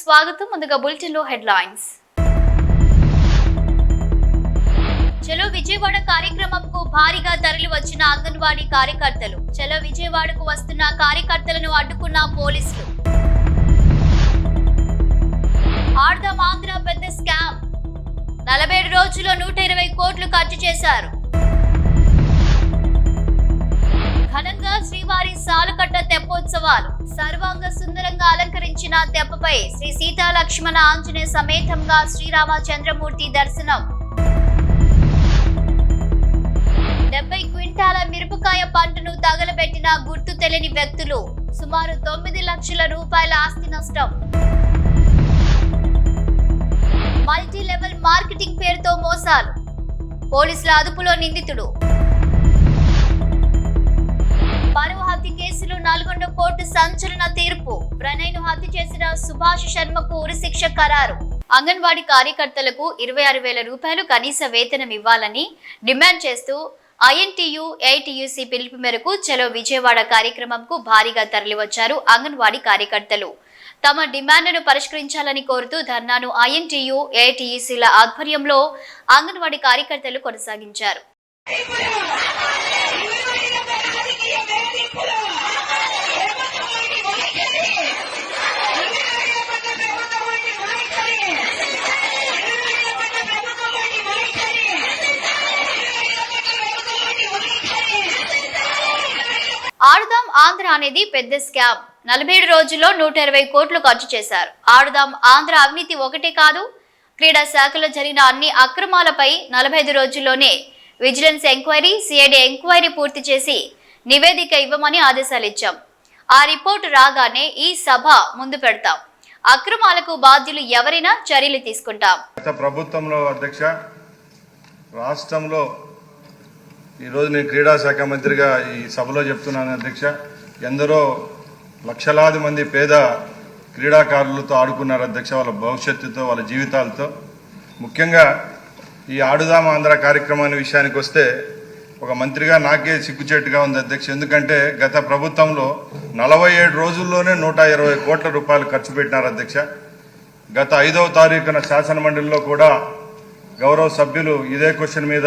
స్వాగతం ముందుగా బులెటిన్లో హెడ్లైన్స్. చలో విజయవాడ కార్యక్రమంకు భారీగా తరలి వచ్చిన అంగన్వాడీ కార్యకర్తలు. చలో విజయవాడకు వస్తున్న కార్యకర్తలను అడ్డుకున్న పోలీసులు. ఆడదాం ఆంధ్ర పెద్ద స్కామ్. నలభై ఏడు రోజుల్లో నూట ఇరవై కోట్లు ఖర్చు చేశారు. ఘనంగా శ్రీవారి సాలుకట్ట తెప్పోత్సవాలు. సర్వాంగ సుందరంగా అలంకరించిన తెప్పపై శ్రీ సీతా లక్ష్మణ ఆంజనేయ సమేతంగా శ్రీరామచంద్రమూర్తి దర్శనం. డెబ్బై క్వింటాల మిరపకాయ పంటను తగలబెట్టిన గుర్తు తెలియని వ్యక్తులు సుమారు తొమ్మిది లక్షల రూపాయల ఆస్తి నష్టం. మల్టీ లెవెల్ మార్కెటింగ్ పేరుతో మోసాలు. పోలీసుల అదుపులో నిందితుడు. హత్య కేసులో నల్గొండ కోర్టు సంచలన తీర్పు. ప్రణయ్ను హత్య చేసిన సుభాష్ శర్మకు ఉరిశిక్ష ఖరారు. అంగన్వాడీ కార్యకర్తలకు ఇరవై ఆరు వేల రూపాయలు కనీస వేతనం ఇవ్వాలని డిమాండ్ చేస్తూ ఐఎన్టీయు ఏఐటీయూసీ పిలుపు మేరకు చలో విజయవాడ కార్యక్రమంకు భారీగా తరలివచ్చారు అంగన్వాడీ కార్యకర్తలు. తమ డిమాండ్ను పరిష్కరించాలని కోరుతూ ధర్నాను ఐఎన్టీయు ఏఐటీయూసీల ఆధ్వర్యంలో అంగన్వాడీ కార్యకర్తలు కొనసాగించారు. ఆడుదాం ఆంధ్ర అనేది పెద్ద స్కామ్. నలభై ఏడు రోజుల్లో నూట ఇరవై కోట్లు ఖర్చు చేశారు. ఆడుదాం ఆంధ్ర అవినీతి ఒకటే కాదు క్రీడా శాఖలో జరిగిన అన్ని అక్రమాలపై నలభై ఐదు రోజుల్లోనే విజిలెన్స్ ఎంక్వైరీ సిఐడి ఎంక్వైరీ పూర్తి చేసి నివేదిక ఇవ్వమని ఆదేశాలు ఇచ్చాం. ఆ రిపోర్టు రాగానే ఈ సభ ముందు పెడతాం. అక్రమాలకు బాధ్యులు ఎవరైనా చర్యలు తీసుకుంటాం. ప్రభుత్వంలో అధ్యక్ష రాష్ట్రంలో ఈరోజు నేను క్రీడా శాఖ మంత్రిగా ఈ సభలో చెప్తున్నాను అధ్యక్ష. ఎందరో లక్షలాది మంది పేద క్రీడాకారులతో ఆడుకున్నారు అధ్యక్ష వాళ్ళ భవిష్యత్తుతో వాళ్ళ జీవితాలతో. ముఖ్యంగా ఈ ఆడుదాం ఆంధ్ర కార్యక్రమాన్ని విషయానికి వస్తే ఒక మంత్రిగా నాకే సిగ్గుచేటుగా ఉంది అధ్యక్ష. ఎందుకంటే గత ప్రభుత్వంలో నలభై ఏడు రోజుల్లోనే నూట ఇరవై కోట్ల రూపాయలు ఖర్చు పెట్టినారు అధ్యక్ష. గత ఐదవ తారీఖున శాసన మండలిలో కూడా గౌరవ సభ్యులు ఇదే క్వశ్చన్ మీద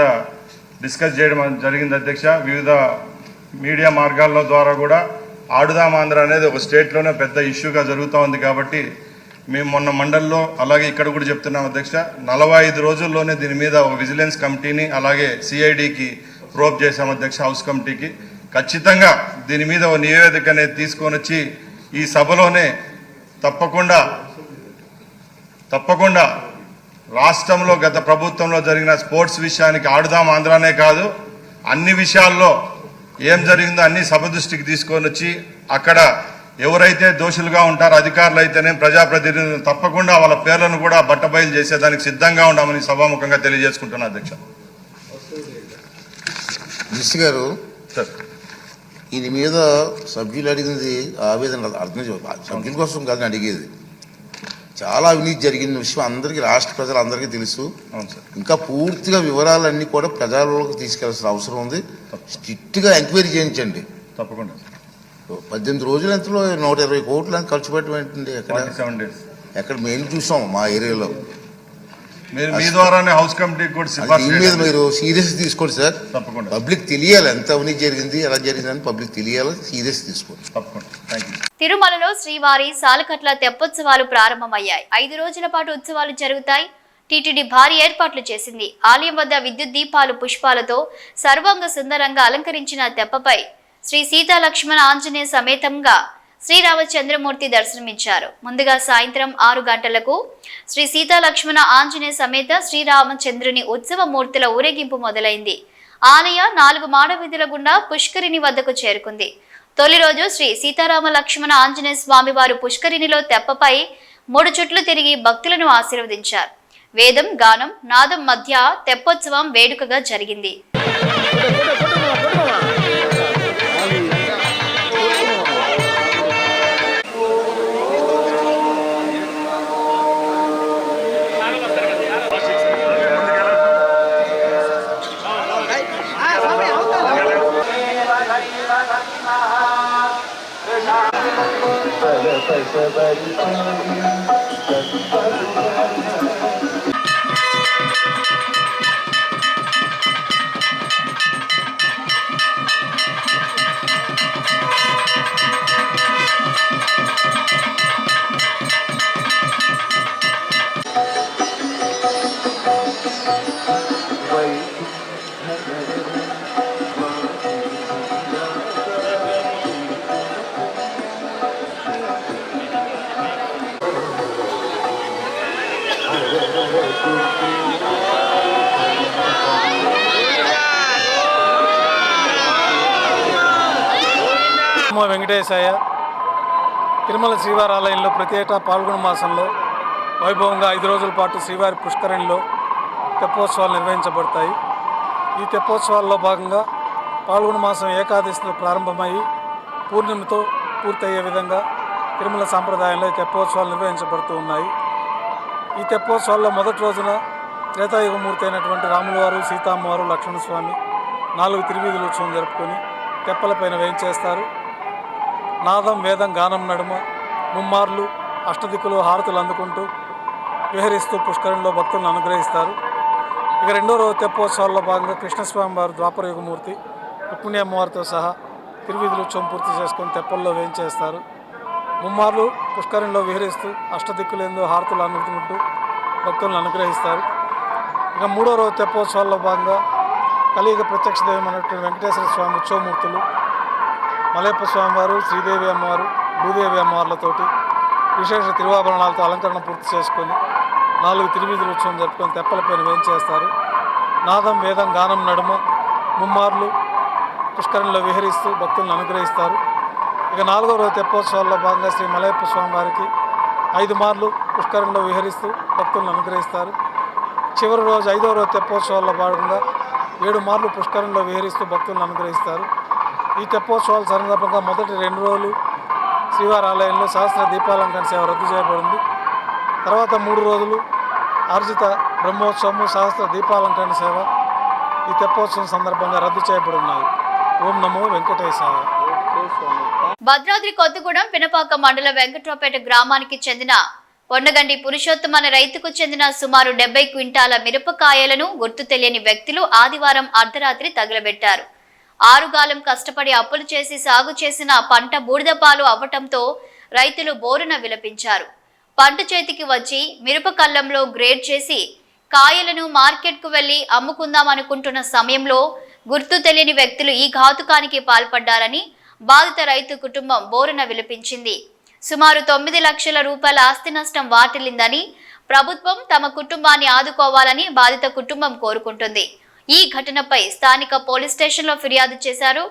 డిస్కస్ చేయడం జరిగింది అధ్యక్ష. వివిధ మీడియా మార్గాల ద్వారా కూడా ఆడుదాం ఆంధ్ర అనేది ఒక స్టేట్లోనే పెద్ద ఇష్యూగా జరుగుతూ ఉంది కాబట్టి మేము మొన్న మండలిలో అలాగే ఇక్కడ కూడా చెప్తున్నాం అధ్యక్ష. నలభై ఐదు రోజుల్లోనే దీని మీద ఒక విజిలెన్స్ కమిటీని అలాగే సిఐడికి ప్రోప్ చేశాం అధ్యక్ష హౌస్ కమిటీకి. ఖచ్చితంగా దీని మీద ఒక నివేదిక అనేది తీసుకొని వచ్చి ఈ సభలోనే తప్పకుండా తప్పకుండా రాష్ట్రంలో గత ప్రభుత్వంలో జరిగిన స్పోర్ట్స్ విషయానికి ఆడుదాం ఆంధ్రానే కాదు అన్ని విషయాల్లో ఏం జరిగిందో అన్ని సభ దృష్టికి తీసుకొని వచ్చి అక్కడ ఎవరైతే దోషులుగా ఉంటారో అధికారులు అయితేనే ప్రజాప్రతినిధులు తప్పకుండా వాళ్ళ పేర్లను కూడా బట్టబయలు చేసేదానికి సిద్ధంగా ఉన్నామని సభాముఖంగా తెలియజేసుకుంటున్నా అధ్యక్ష. మినిస్టర్ గారు దీని మీద సభ్యులు అడిగింది ఆవేదన అర్థం సభ్యుల కోసం కాదని అడిగేది. చాలా అవినీతి జరిగిన విషయం అందరికీ రాష్ట్ర ప్రజలందరికీ తెలుసు. ఇంకా పూర్తిగా వివరాలన్నీ కూడా ప్రజల్లోకి తీసుకెళ్ళాల్సిన అవసరం ఉంది. స్ట్రిక్ట్గా ఎంక్వైరీ చేయించండి. తప్పకుండా పద్దెనిమిది రోజుల ఎంతలో నూట ఇరవై కోట్లు అని ఖర్చు పెట్టడం ఏంటండి ఎక్కడ ఎక్కడ మేము చూసాం మా ఏరియాలో. మీ ద్వారానే హౌస్ కమిటీకి కూడా అది సిఫార్సు దీని మీద. మీరు సీరియస్ తీసుకోండి సార్. తప్పకుండా. పబ్లిక్ తెలియాలి ఎంత అవినీతి జరిగింది ఎలా జరిగిందని పబ్లిక్ తెలియాలి సీరియస్ తీసుకోండి. తప్పకుండా. థ్యాంక్ యూ తిరుమలలో శ్రీవారి సాలకట్ల తెప్పోత్సవాలు ప్రారంభమయ్యాయి. ఐదు రోజుల పాటు ఉత్సవాలు జరుగుతాయి. టీటీడీ భారీ ఏర్పాట్లు చేసింది. ఆలయం వద్ద విద్యుత్ దీపాలు పుష్పాలతో సర్వాంగ సుందరంగా అలంకరించిన తెప్పపై శ్రీ సీతా లక్ష్మణ ఆంజనేయ సమేతంగా శ్రీరామచంద్రమూర్తి దర్శనమిచ్చారు. ముందుగా సాయంత్రం ఆరు గంటలకు శ్రీ సీతాలక్ష్మణ ఆంజనేయ సమేత శ్రీరామచంద్రుని ఉత్సవ మూర్తుల ఊరేగింపు మొదలైంది. ఆలయ నాలుగు మాడవీధుల గుండా పుష్కరిణి వద్దకు చేరుకుంది. తొలి రోజు శ్రీ సీతారామ లక్ష్మణ ఆంజనేయ స్వామి వారు పుష్కరిణిలో తెప్పపై మూడు చుట్లు తిరిగి భక్తులను ఆశీర్వదించారు. వేదం గానం నాదం మధ్య తెప్పోత్సవం వేడుకగా జరిగింది. నమో వెంకటేశాయ తిరుమల శ్రీవారి ఆలయంలో ప్రతి ఏటా పాల్గొన మాసంలో వైభవంగా ఐదు రోజుల పాటు శ్రీవారి పుష్కరిణిలో తెప్పోత్సవాలు నిర్వహించబడతాయి. ఈ తెప్పోత్సవాల్లో భాగంగా పాల్గొన మాసం ఏకాదశితో ప్రారంభమయ్యి పూర్ణిమతో పూర్తయ్యే విధంగా తిరుమల సాంప్రదాయంలో ఈ తెప్పోత్సవాలు నిర్వహించబడుతూ ఉన్నాయి. ఈ తెప్పోత్సవాల్లో మొదటి రోజున త్రేతాయుగమూర్తి అయినటువంటి రాములవారు సీతామ్మవారు సీతమ్మవారు లక్ష్మణస్వామి నాలుగు తిరువీధులు ఉత్సవం జరుపుకొని తెప్పలపైన వేయించేస్తారు. నాదం వేదం గానం నడుమ ముమ్మార్లు అష్టదిక్కులు హారతులు అందుకుంటూ విహరిస్తూ పుష్కరంలో భక్తులను అనుగ్రహిస్తారు. ఇక రెండో రోజు తెప్పోత్సవాల్లో భాగంగా కృష్ణస్వామి వారు ద్వాపర యుగమూర్తి రుక్మిణి అమ్మవారితో సహా తిరువిధులు ఉత్సవం పూర్తి చేసుకొని తెప్పల్లో వేయించేస్తారు. ముమ్మార్లు పుష్కరంలో విహరిస్తూ అష్టదిక్కులేందో హారతులు అందుకుంటూ భక్తులను అనుగ్రహిస్తారు. ఇక మూడో రోజు తెప్పోత్సవాల్లో భాగంగా కలియుగ ప్రత్యక్ష దైవం అనేటువంటి వెంకటేశ్వర స్వామి ఉత్సవమూర్తులు మలయప్ప స్వామివారు శ్రీదేవి అమ్మవారు భూదేవి అమ్మవార్లతోటి విశేష తిరువాభరణాలతో అలంకరణ పూర్తి చేసుకొని నాలుగు తిరువీధుల ఉత్సవం జరుపుకొని తెప్పలపైన వేయించేస్తారు నాదం వేదం గానం నడుమ ముమ్మార్లు పుష్కరంలో విహరిస్తూ భక్తులను అనుగ్రహిస్తారు. ఇక నాలుగో రోజు తెప్పోత్సవాల్లో భాగంగా శ్రీ మలయప్ప స్వామివారికి ఐదు మార్లు పుష్కరంలో విహరిస్తూ భక్తులను అనుగ్రహిస్తారు. చివరి రోజు ఐదో రోజు తెప్పోత్సవాల్లో భాగంగా ఏడు మార్లు పుష్కరంలో విహరిస్తూ భక్తులను అనుగ్రహిస్తారు. ఈ తెప్పోత్సవాల సందర్భంగా మొదటి రెండు రోజులు శ్రీవారి ఆలయంలో సహస్ర దీపాలంకరణ సేవ రద్దు చేయబడింది. తర్వాత మూడు రోజులు ఆర్జిత బ్రహ్మోత్సవము సహస్ర దీపాలంకరణ సేవ ఈ తెప్పోత్సవం సందర్భంగా రద్దు చేయబడి ఉన్నాయి ఓం నమో వెంకటేశాయ. భద్రాద్రి కొత్తగూడెం పినపాక మండల వెంకట్రావుపేట గ్రామానికి చెందిన కొండగండి పురుషోత్తమ అనే రైతుకు చెందిన సుమారు డెబ్బై క్వింటాల మిరపకాయలను గుర్తు తెలియని వ్యక్తులు ఆదివారం అర్ధరాత్రి తగలబెట్టారు. ఆరుగాలం కష్టపడి అప్పులు చేసి సాగు చేసిన పంట బూడిదపాలు అవ్వటంతో రైతులు బోరున విలపించారు. పంట చేతికి వచ్చి మిరపకల్లంలో గ్రేడ్ చేసి కాయలను మార్కెట్కు వెళ్ళి అమ్ముకుందాం అనుకుంటున్న సమయంలో గుర్తు తెలియని వ్యక్తులు ఈ ఘాతుకానికి పాల్పడ్డారని బాధిత రైతు కుటుంబం బోరున విలపించింది. సుమారు తొమ్మిది లక్షల రూపాయల ఆస్తి నష్టం వాటిల్లిందని ప్రభుత్వం తమ కుటుంబాన్ని ఆదుకోవాలని బాధిత కుటుంబం కోరుకుంటుంది. ఈ ఘటనపై స్థానిక పోలీస్ స్టేషన్లో ఫిర్యాదు చేశారు.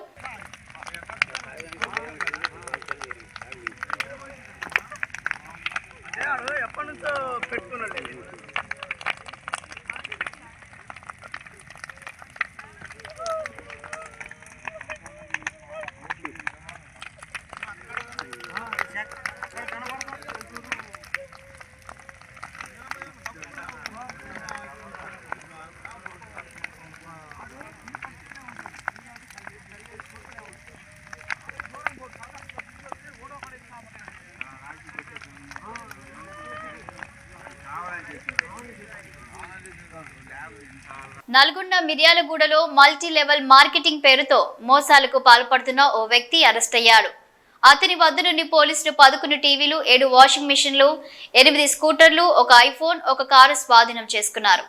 నల్గొండ మిర్యాలగూడలో మల్టీ లెవెల్ మార్కెటింగ్ పేరుతో మోసాలకు పాల్పడుతున్న ఓ వ్యక్తి అరెస్ట్ అయ్యాడు. అతని వద్ద నుండి పోలీసులు పదకొండు టీవీలు ఏడు వాషింగ్ మిషన్లు ఎనిమిది స్కూటర్లు ఒక ఐఫోన్ ఒక కారు స్వాధీనం చేసుకున్నారు.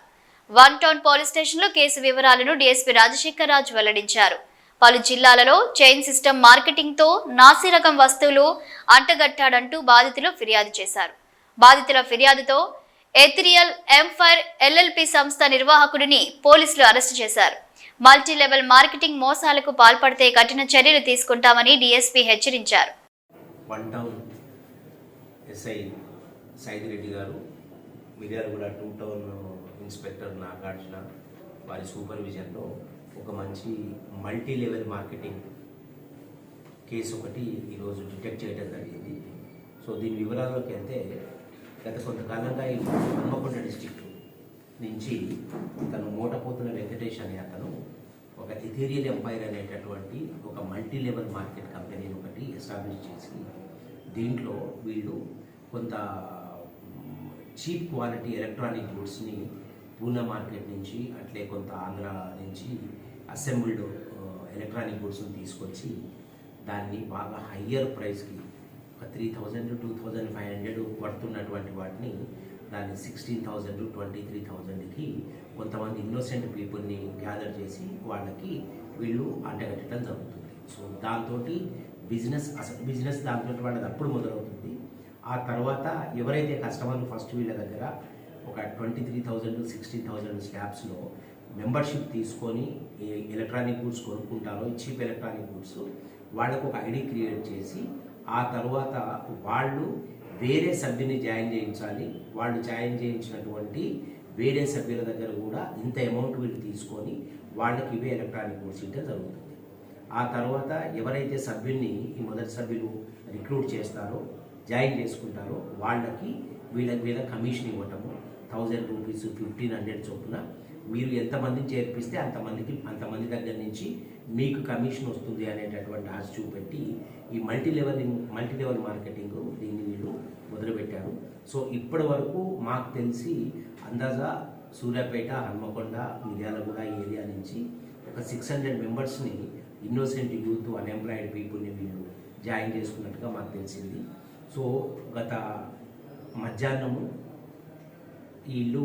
వన్ టౌన్ పోలీస్ స్టేషన్లో కేసు వివరాలను డీఎస్పీ రాజశేఖర్ రాజు వెల్లడించారు. పలు జిల్లాలలో చైన్ సిస్టమ్ మార్కెటింగ్తో నాసి రకం వస్తువులు అంటగట్టాడంటూ బాధితులు ఫిర్యాదు చేశారు. బాధితుల ఫిర్యాదుతో ఎథిరియల్ ఎంఫైర్ ఎల్ఎల్పి సంస్థ నిర్వాహకుడిని పోలీసులు అరెస్టు చేశారు. మల్టీ లెవెల్ మార్కెటింగ్ మోసాలకు పాల్పడితే కఠిన చర్యలు తీసుకుంటామని డీఎస్పీ హెచ్చరించారు. వన్ టౌన్ ఎస్ఐ సైదిరెడ్డి గారు Miryalaguda two town inspector Nagarjuna వారి సూపర్విజన్లో ఒక మంచి మల్టీ లెవెల్ మార్కెటింగ్ కేసు ఒకటి ఈరోజు డిటెక్ట్ చేయడం జరిగింది. సో దీని వివరాల్లోకి వెళ్తే గత కొంతకాలంగా ఈ హన్మకొండ డిస్టిక్ నుంచి తను మూటపోతున్న వెంకటేష్ అనే అతను ఒక ఇథీరియల్ ఎంపైర్ అనేటటువంటి ఒక మల్టీ లెవెల్ మార్కెట్ కంపెనీని ఒకటి ఎస్టాబ్లిష్ చేసి దీంట్లో వీళ్ళు కొంత చీప్ క్వాలిటీ ఎలక్ట్రానిక్ గూడ్స్ని పూనా మార్కెట్ నుంచి అట్లే కొంత ఆంధ్ర నుంచి అసెంబ్ల్డ్ ఎలక్ట్రానిక్ గూడ్స్ని తీసుకొచ్చి దాన్ని బాగా హయ్యర్ ప్రైస్కి three thousand two thousand five hundred పడుతున్నటువంటి వాటిని దాన్ని సిక్స్టీన్ థౌజండ్ ట్వంటీ త్రీ థౌజండ్కి కొంతమంది ఇన్నోసెంట్ పీపుల్ని గ్యాదర్ చేసి వాళ్ళకి వీళ్ళు అంటగట్టడం జరుగుతుంది. సో దాంతో బిజినెస్ అసలు బిజినెస్ దాంతో వాళ్ళది అప్పుడు మొదలవుతుంది. ఆ తర్వాత ఎవరైతే కస్టమర్లు ఫస్ట్ వీళ్ళ దగ్గర ఒక twenty three thousand sixteen thousand స్లాబ్స్లో membership తీసుకొని ఎలక్ట్రానిక్ గూడ్స్ కొనుక్కుంటారో చీప్ ఎలక్ట్రానిక్ గూడ్స్ వాళ్ళకు ఒక ఐడి క్రియేట్ చేసి ఆ తర్వాత వాళ్ళు వేరే సభ్యుని జాయిన్ చేయించాలి. వాళ్ళు జాయిన్ చేయించినటువంటి వేరే సభ్యుల దగ్గర కూడా ఇంత అమౌంట్ వీళ్ళు తీసుకొని వాళ్ళకి ఇవే ఎలక్ట్రానిక్ గూడ్స్ ఇస్తే జరుగుతుంది. ఆ తర్వాత ఎవరైతే సభ్యుల్ని ఈ మొదటి సభ్యులు రిక్రూట్ చేస్తారో జాయిన్ చేసుకుంటారో వాళ్ళకి వీళ్ళకి వీళ్ళ కమిషన్ ఇవ్వటము థౌజండ్ రూపీస్ ఫిఫ్టీన్ హండ్రెడ్ చొప్పున మీరు ఎంతమందిని చేర్పిస్తే అంతమందికి అంతమంది దగ్గర నుంచి మీకు కమిషన్ వస్తుంది అనేటటువంటి ఆశ చూపెట్టి multi leveling multi level marketing దీన్ని వీళ్ళు మొదలుపెట్టారు. సో ఇప్పటి వరకు మాకు తెలిసి అందాజా సూర్యాపేట హన్మకొండ మిర్యాలగూడ ఏరియా నుంచి ఒక సిక్స్ హండ్రెడ్ మెంబర్స్ని ఇన్నోసెంట్ యూత్ అన్ఎంప్లాయిడ్ పీపుల్ని వీళ్ళు జాయిన్ చేసుకున్నట్టుగా మాకు తెలిసింది. సో గత మధ్యాహ్నము వీళ్ళు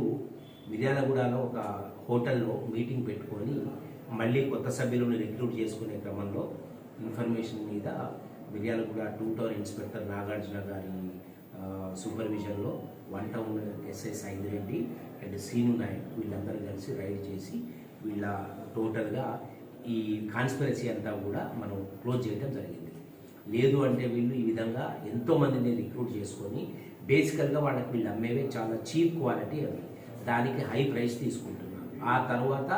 మిర్యాలగూడలో ఒక హోటల్లో మీటింగ్ పెట్టుకొని మళ్ళీ కొత్త సభ్యులను రిక్రూట్ చేసుకునే క్రమంలో ఇన్ఫర్మేషన్ మీద Miryalaguda two town inspector Nagarjuna గారి సూపర్విజన్లో one town SI Saidireddy and Seenu Nayak వీళ్ళందరూ కలిసి రైడ్ చేసి వీళ్ళ టోటల్గా ఈ కాన్స్పిరసీ అంతా కూడా మనం క్లోజ్ చేయడం జరిగింది. లేదు అంటే వీళ్ళు ఈ విధంగా ఎంతోమందిని రిక్రూట్ చేసుకొని బేసికల్గా వాళ్ళకి వీళ్ళు అమ్మేవే చాలా చీప్ క్వాలిటీ అవి. దానికి హై ప్రైస్ తీసుకుంటున్నారు. ఆ తర్వాత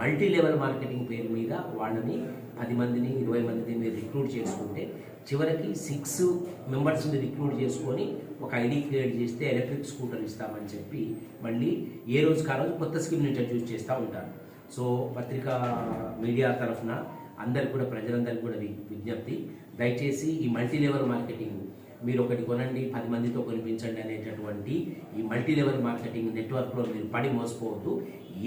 మల్టీ లెవెల్ మార్కెటింగ్ పేరు మీద వాళ్ళని పది మందిని ఇరవై మందిని మీరు రిక్రూట్ చేసుకుంటే చివరికి సిక్స్ మెంబర్స్ని రిక్రూట్ చేసుకొని ఒక ఐడి క్రియేట్ చేస్తే ఎలక్ట్రిక్ స్కూటర్ ఇస్తామని చెప్పి మళ్ళీ ఏ రోజుకి ఆ రోజు కొత్త స్కీమ్ని ఇంట్రడ్యూస్ చేస్తూ ఉంటారు. సో పత్రికా మీడియా తరఫున అందరికి కూడా ప్రజలందరికీ కూడా విజ్ఞప్తి. దయచేసి ఈ మల్టీ లెవెల్ మార్కెటింగ్ మీరు ఒకటి కొనండి పది మందితో కొనిపించండి అనేటటువంటి ఈ మల్టీ లెవెల్ మార్కెటింగ్ నెట్వర్క్లో మీరు పడి మోసపోవద్దు.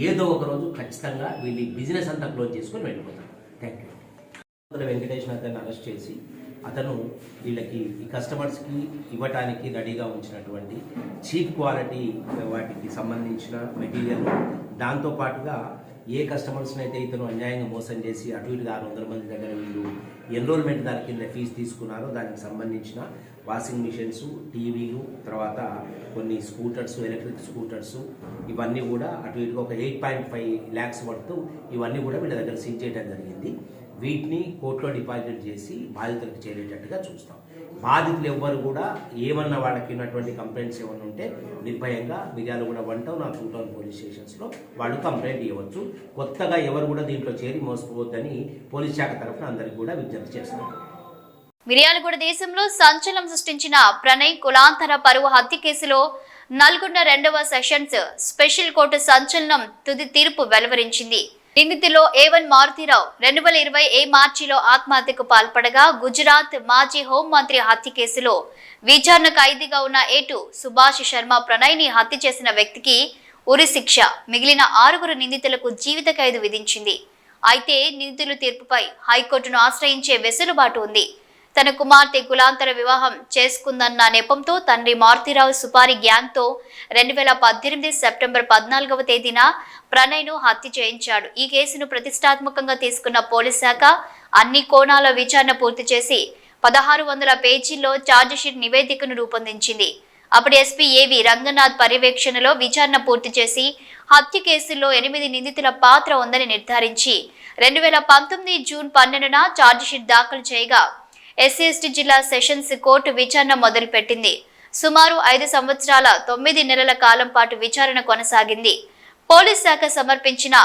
ఏదో ఒక రోజు ఖచ్చితంగా వీళ్ళు బిజినెస్ అంతా క్లోజ్ చేసుకొని వెళ్ళిపోతారు. థ్యాంక్ యూ వెంకటేష్ అతన్ని అరెస్ట్ చేసి అతను వీళ్ళకి ఈ కస్టమర్స్కి ఇవ్వటానికి రెడీగా ఉంచినటువంటి చీప్ క్వాలిటీ వాటికి సంబంధించిన మెటీరియల్. దాంతోపాటుగా ఏ కస్టమర్స్ని అయితే ఇతను అన్యాయంగా మోసం చేసి అటు ఇటు ఆరు వందల మంది దగ్గర వీళ్ళు ఎన్రోల్మెంట్ దాని కింద ఫీజు తీసుకున్నారో దానికి సంబంధించిన వాషింగ్ మిషన్స్ టీవీలు తర్వాత కొన్ని స్కూటర్స్ ఎలక్ట్రిక్ స్కూటర్స్ ఇవన్నీ కూడా అటు ఇటుగా ఒక ఎయిట్ పాయింట్ ఫైవ్ ల్యాక్స్ పడుతూ ఇవన్నీ కూడా వీళ్ళ దగ్గర సీజ్ చేయడం జరిగింది. వీటిని కోర్టులో డిపాజిట్ చేసి బాధితులకు చేరేటట్టుగా చూస్తాం. బాధితులు ఎవ్వరు కూడా ఏమన్నా వాళ్ళకి ఉన్నటువంటి కంప్లైంట్స్ ఏమన్నా ఉంటే నిర్భయంగా మిర్యాలు కూడా వన్ టౌన్ ఆ టూ టౌన్ పోలీస్ స్టేషన్స్లో వాళ్ళు కంప్లైంట్ ఇవ్వచ్చు. కొత్తగా ఎవరు కూడా దీంట్లో చేరి మోసపోవద్దని పోలీస్ శాఖ తరఫున అందరికీ కూడా విజ్ఞప్తి చేస్తున్నారు మిర్యాలగూడ దేశంలో సంచలనం సృష్టించిన ప్రణయ్ కులాంతర పరువు హత్య కేసులో నల్గొండ రెండవ సెషన్స్ స్పెషల్ కోర్టు సంచలనం తుది తీర్పు వెలువరించింది. నిందితులో ఏవన్ మారుతీరావు. రెండు వేల ఇరవై ఏ మార్చిలో ఆత్మహత్యకు పాల్పడగా గుజరాత్ మాజీ హోంమంత్రి హత్య కేసులో విచారణ ఖైదీగా ఉన్న ఏటు సుభాష్ శర్మ ప్రణయ్ని హత్య చేసిన వ్యక్తికి ఉరి శిక్ష. మిగిలిన ఆరుగురు నిందితులకు జీవిత ఖైదు విధించింది. అయితే నిందితుల తీర్పుపై హైకోర్టును ఆశ్రయించే వెసులుబాటు ఉంది. తన కుమార్తె కులాంతర వివాహం చేసుకుందన్న నెపంతో తండ్రి మారుతిరావు సుపారి గ్యాంగ్తో రెండు వేల పద్దెనిమిది సెప్టెంబర్ పద్నాలుగవ తేదీన ప్రణయ్ను హత్య చేయించాడు. ఈ కేసును ప్రతిష్టాత్మకంగా తీసుకున్న పోలీస్ శాఖ అన్ని కోణాల విచారణ పూర్తి చేసి పదహారు వందల పేజీల్లో ఛార్జిషీట్ నివేదికను రూపొందించింది. అప్పుడు ఎస్పీ ఏవి రంగనాథ్ పర్యవేక్షణలో విచారణ పూర్తి చేసి హత్య కేసుల్లో ఎనిమిది నిందితుల పాత్ర ఉందని నిర్ధారించి రెండు వేల పంతొమ్మిది జూన్ పన్నెండున ఛార్జిషీట్ దాఖలు చేయగా ఎస్సీ ఎస్టీ జిల్లా సెషన్స్ కోర్టు విచారణ మొదలుపెట్టింది. సుమారు ఐదు సంవత్సరాల తొమ్మిది నెలల కాలం పాటు విచారణ కొనసాగింది. పోలీస్ శాఖ సమర్పించిన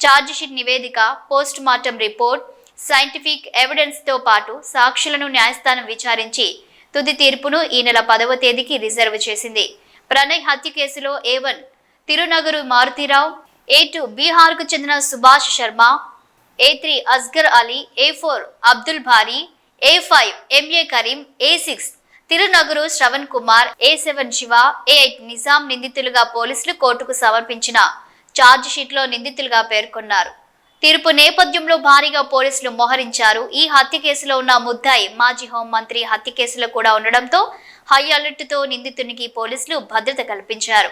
ఛార్జిషీట్ నివేదిక పోస్ట్ మార్టం రిపోర్ట్ సైంటిఫిక్ ఎవిడెన్స్తో పాటు సాక్షులను న్యాయస్థానం విచారించి తుది తీర్పును ఈ నెల పదవ తేదీకి రిజర్వ్ చేసింది. ప్రణయ్ హత్య కేసులో A one Tirunagaru Maruthi Rao A two బీహార్కు చెందిన Subhash Sharma A three Asghar Ali A four Abdul Bhari A five MA Kareem A six Tirunagaru Shravan Kumar A seven Shiva A eight Nizam నిందితులుగా పోలీసులు కోర్టుకు సమర్పించిన charge షీట్లో నిందితులుగా పేర్కొన్నారు. తీర్పు నేపథ్యంలో భారీగా పోలీసులు మోహరించారు. ఈ హత్య కేసులో ఉన్న ముద్దాయి మాజీ హోంమంత్రి హత్య కేసులో కూడా ఉండడంతో హై అలర్ట్తో నిందితునికి పోలీసులు భద్రత కల్పించారు.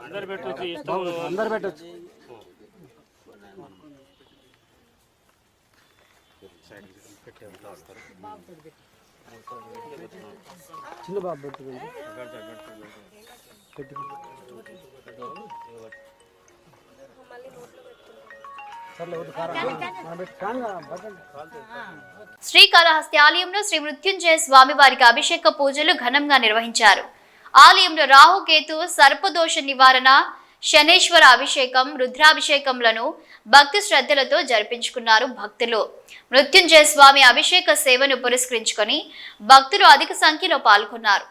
అందరు పెట్టొచ్చు. అందరు పెట్టొచ్చు చిన్న బాబు పెట్టుకోండి సర్లే శ్రీకాళహస్తి ఆలయంలో శ్రీ మృత్యుంజయ స్వామి వారికి అభిషేక పూజలు ఘనంగా నిర్వహించారు. ఆలయంలో రాహుకేతు సర్పదోష నివారణ శనేశ్వర అభిషేకం రుద్రాభిషేకంలను భక్తి శ్రద్ధలతో జరిపించుకున్నారు భక్తులు. మృత్యుంజయ స్వామి అభిషేక సేవను పురస్కరించుకొని భక్తులు అధిక సంఖ్యలో పాల్గొన్నారు.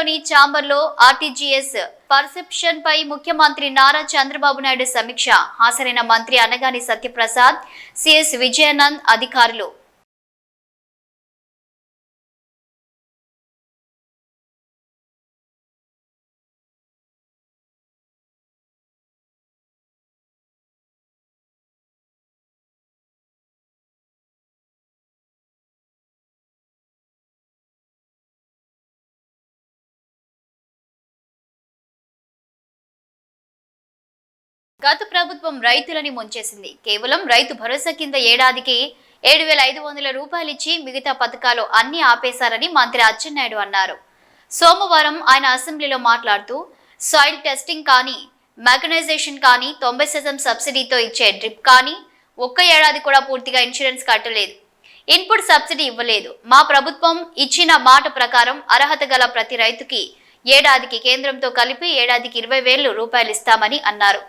ఢిల్లీలోని చాంబర్లో ఆర్టీజీఎస్ పర్సెప్షన్ పై ముఖ్యమంత్రి నారా చంద్రబాబు నాయుడు సమీక్ష. హాజరైన మంత్రి అనగాని సత్యప్రసాద్ సిఎస్ విజయానంద్ అధికారులు గత ప్రభుత్వం రైతులని ముంచేసింది. కేవలం రైతు భరోసా కింద ఏడాదికి ఏడు వేల ఐదు వందల రూపాయలు ఇచ్చి మిగతా పథకాలు అన్ని ఆపేశారని మంత్రి అచ్చెన్నాయుడు అన్నారు. సోమవారం ఆయన అసెంబ్లీలో మాట్లాడుతూ సాయిల్ టెస్టింగ్ కానీ మెకనైజేషన్ కానీ తొంభై శాతం సబ్సిడీతో ఇచ్చే డ్రిప్ కానీ ఒక్క ఏడాది కూడా పూర్తిగా ఇన్సూరెన్స్ కట్టలేదు. ఇన్పుట్ సబ్సిడీ ఇవ్వలేదు. మా ప్రభుత్వం ఇచ్చిన మాట ప్రకారం అర్హత గల ప్రతి రైతుకి ఏడాదికి కేంద్రంతో కలిపి ఏడాదికి ఇరవై వేలు రూపాయలు ఇస్తామని అన్నారు.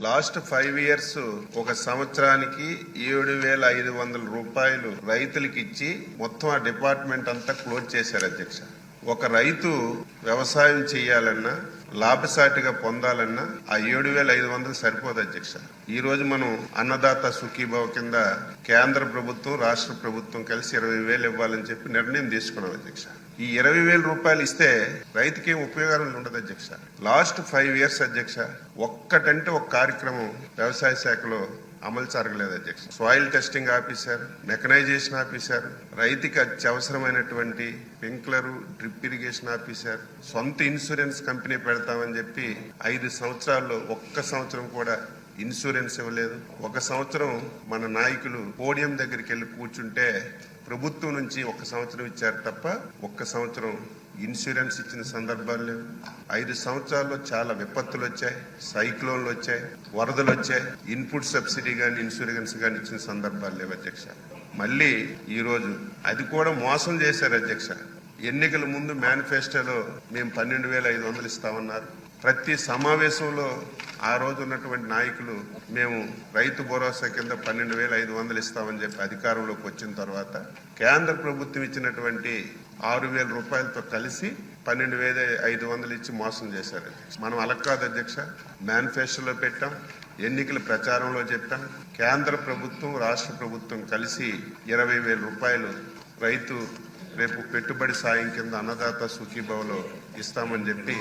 లాస్ట్ ఫైవ్ ఇయర్స్ ఒక సంవత్సరానికి ఏడు వేల ఐదు వందల రూపాయలు రైతులకి ఇచ్చి మొత్తం ఆ డిపార్ట్మెంట్ అంతా క్లోజ్ చేశారు అధ్యక్ష. ఒక రైతు వ్యవసాయం చేయాలన్నా లాభసాటిగా పొందాలన్నా ఆ ఏడు వేల ఐదు వందలు సరిపోదు అధ్యక్ష. ఈ రోజు మనం అన్నదాత సుఖీభావ కింద కేంద్ర ప్రభుత్వం రాష్ట్ర ప్రభుత్వం కలిసి ఇరవై వేలు ఇవ్వాలని చెప్పి నిర్ణయం తీసుకున్నాం అధ్యక్ష. ఈ ఇరవై వేల రూపాయలు ఇస్తే రైతుకి ఏం ఉపయోగాలు ఉండదు అధ్యక్ష. లాస్ట్ ఫైవ్ ఇయర్స్ అధ్యక్ష ఒక్కటంటే ఒక కార్యక్రమం వ్యవసాయ శాఖలో అమలు జరగలేదు అధ్యక్ష. Soil testing officer mechanization officer రైతుకి అత్యవసరమైనటువంటి స్ప్రింక్లరు డ్రిప్ ఇరిగేషన్ ఆఫీసర్ సొంత ఇన్సూరెన్స్ కంపెనీ పెడతామని చెప్పి ఐదు సంవత్సరాల్లో ఒక్క సంవత్సరం కూడా ఇన్సూరెన్స్ ఇవ్వలేదు. ఒక సంవత్సరం మన నాయకులు పోడియం దగ్గరికి వెళ్ళి కూర్చుంటే ప్రభుత్వం నుంచి ఒక సంవత్సరం ఇచ్చారు తప్ప ఒక్క సంవత్సరం ఇన్సూరెన్స్ ఇచ్చిన సందర్భాలు లేవు. ఐదు సంవత్సరాల్లో చాలా విపత్తులు వచ్చాయి. సైక్లోన్లు వచ్చాయి. వరదలు వచ్చాయి. ఇన్పుట్ సబ్సిడీ కానీ ఇన్సూరెన్స్ కానీ ఇచ్చిన సందర్భాలు లేవు అధ్యక్ష. మళ్ళీ ఈరోజు అది కూడా మోసం చేశారు అధ్యక్ష. ఎన్నికల ముందు మేనిఫెస్టోలో మేము పన్నెండు వేల ఐదు వందలు ఇస్తామన్నారు. ప్రతి సమావేశంలో ఆ రోజు ఉన్నటువంటి నాయకులు మేము రైతు భరోసా కింద పన్నెండు వేల ఐదు వందలు ఇస్తామని చెప్పి అధికారంలోకి వచ్చిన తర్వాత కేంద్ర ప్రభుత్వం ఇచ్చినటువంటి ఆరు వేల రూపాయలతో కలిసి పన్నెండు వేల ఐదు వందలు ఇచ్చి మోసం చేశారు. మనం అలక్కాదు అధ్యక్ష మేనిఫెస్టోలో పెట్టాం ఎన్నికల ప్రచారంలో చెప్పాం. కేంద్ర ప్రభుత్వం రాష్ట్ర ప్రభుత్వం కలిసి ఇరవై వేల రూపాయలు రైతు రేపు పెట్టుబడి సాయం కింద అన్నదాత సుఖీభవలో ఇస్తామని చెప్పి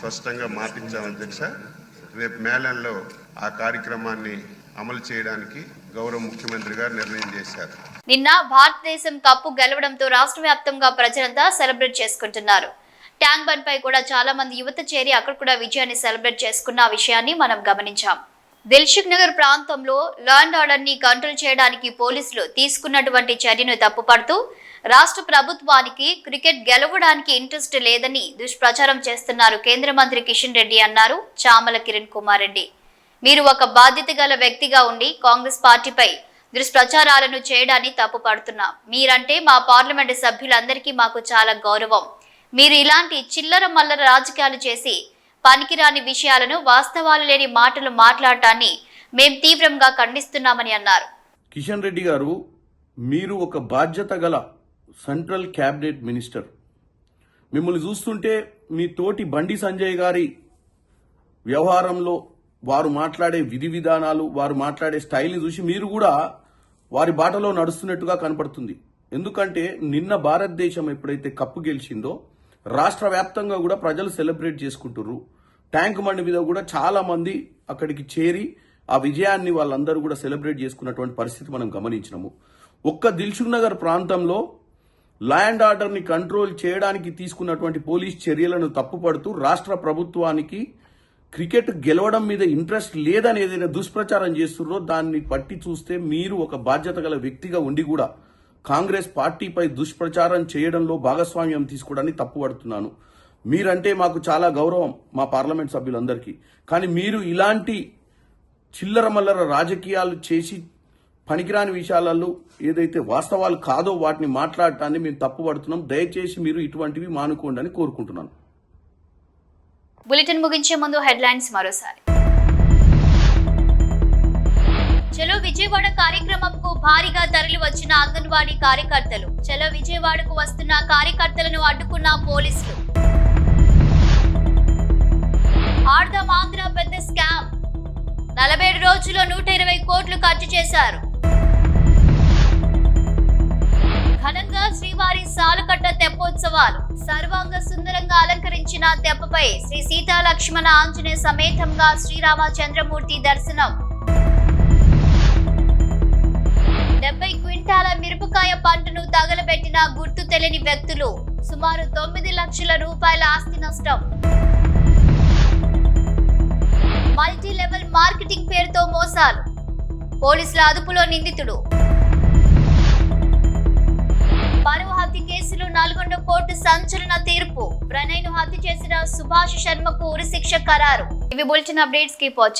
స్పష్టంగా మాటించాం అధ్యక్ష రేపు మేళంలో ఆ కార్యక్రమాన్ని అమలు చేయడానికి గౌరవ ముఖ్యమంత్రి గారు నిర్ణయం చేశారు. నిన్న భారతదేశం కప్పు గెలవడంతో రాష్ట్ర వ్యాప్తంగా ప్రజలంతా సెలబ్రేట్ చేసుకుంటున్నారు. ట్యాంక్ బండ్ పై కూడా చాలా మంది యువత చేరి అక్కడ కూడా విజయాన్ని సెలబ్రేట్ చేసుకున్న విషయాన్ని మనం గమనించాం. దిల్షుక్ నగర్ ప్రాంతంలో ల్యాండ్ ఆర్డర్ని కంట్రోల్ చేయడానికి పోలీసులు తీసుకున్నటువంటి చర్యను తప్పుపడుతూ రాష్ట్ర ప్రభుత్వానికి క్రికెట్ గెలవడానికి ఇంట్రెస్ట్ లేదని దుష్ప్రచారం చేస్తున్నారు కేంద్ర మంత్రి కిషన్ రెడ్డి అన్నారు చామల కిరణ్ కుమార్ రెడ్డి. మీరు ఒక బాధ్యత గల వ్యక్తిగా ఉండి కాంగ్రెస్ పార్టీపై దుష్ప్రచారాలను చేయడాన్ని తప్పుపడుతున్నాం మీరంటే మా పార్లమెంటు సభ్యులందరికీ మాకు చాలా గౌరవం. మీరు ఇలాంటి చిల్లర మల్లర రాజకీయాలు చేసి పనికిరాని విషయాలను వాస్తవాలు లేని మాటలు మాట్లాడటాన్ని మేం తీవ్రంగా ఖండిస్తున్నామని అన్నారు. కిషన్ రెడ్డి గారు మీరు ఒక బాధ్యత గల సెంట్రల్ క్యాబినెట్ మినిస్టర్. మిమ్మల్ని చూస్తుంటే మీ తోటి బండి సంజయ్ గారి వ్యవహారంలో వారు మాట్లాడే విధి విధానాలు వారు మాట్లాడే స్టైల్ని చూసి మీరు కూడా వారి బాటలో నడుస్తున్నట్టుగా కనపడుతుంది. ఎందుకంటే నిన్న భారతదేశం ఎప్పుడైతే కప్పు గెలిచిందో రాష్ట్ర వ్యాప్తంగా కూడా ప్రజలు సెలబ్రేట్ చేసుకుంటుర్రు. ట్యాంక్ బండి మీద కూడా చాలా మంది అక్కడికి చేరి ఆ విజయాన్ని వాళ్ళందరూ కూడా సెలబ్రేట్ చేసుకున్నటువంటి పరిస్థితి మనం గమనించినాము. ఒక్క దిల్సుఖ్ నగర్ ప్రాంతంలో ల్యాండ్ ఆర్డర్ని కంట్రోల్ చేయడానికి తీసుకున్నటువంటి పోలీస్ చర్యలను తప్పుపడుతూ రాష్ట్ర ప్రభుత్వానికి క్రికెట్ గెలవడం మీద ఇంట్రెస్ట్ లేదని ఏదైనా దుష్ప్రచారం చేస్తుర్రో దాన్ని పట్టి చూస్తే మీరు ఒక బాధ్యత గల వ్యక్తిగా ఉండి కూడా కాంగ్రెస్ పార్టీపై దుష్ప్రచారం చేయడంలో భాగస్వామ్యం తీసుకోవడానికి తప్పుపడుతున్నాను. మీరంటే మాకు చాలా గౌరవం మా పార్లమెంట్ సభ్యులందరికీ. కానీ మీరు ఇలాంటి చిల్లర మల్లర రాజకీయాలు చేసి పనికిరాని విషయాలలో ఏదైతే వాస్తవాలు కాదో వాటిని మాట్లాడటాన్ని మేము తప్పుపడుతున్నాం. దయచేసి మీరు ఇటువంటివి మానుకోండి అని కోరుకుంటున్నాను. బులెటిన్ ముగించే ముందు హెడ్లైన్స్ మరోసారి. చలో విజయవాడ కార్యక్రమంకు భారీగా తరలి వచ్చిన అంగన్వాడీ కార్యకర్తలు. చలో విజయవాడకు వస్తున్న కార్యకర్తలను అడ్డుకున్న పోలీసులు. ఆడదాం ఆంధ్ర పెద్ద స్కామ్. నలభై ఏడు రోజుల్లో నూట ఇరవై కోట్లు ఖర్చు చేశారు. ఘనంగా శ్రీవారి సాలుకట్ట తెప్పోత్సవాలు. సర్వాంగ సుందరంగా అలంకరించిన తెప్పపై శ్రీ సీతా లక్ష్మణ ఆంజనేయ సమేతంగా శ్రీరామచంద్రమూర్తి దర్శనం. డెబ్బై క్వింటాల మిరపకాయ పంటను తగలబెట్టిన గుర్తు తెలియని వ్యక్తులు. సుమారు తొమ్మిది లక్షల రూపాయల ఆస్తి నష్టం. మల్టీ లెవెల్ మార్కెటింగ్ పేరుతో మోసాలు. పోలీసుల అదుపులో నిందితుడు. హత్య కేసులో నల్గొండ కోర్టు సంచలన తీర్పు. ప్రణయ్ను హత్య చేసిన సుభాష్ శర్మకు ఉరిశిక్ష ఖరారు. ఇవి బులెటిన్ అప్డేట్స్. Keep watching.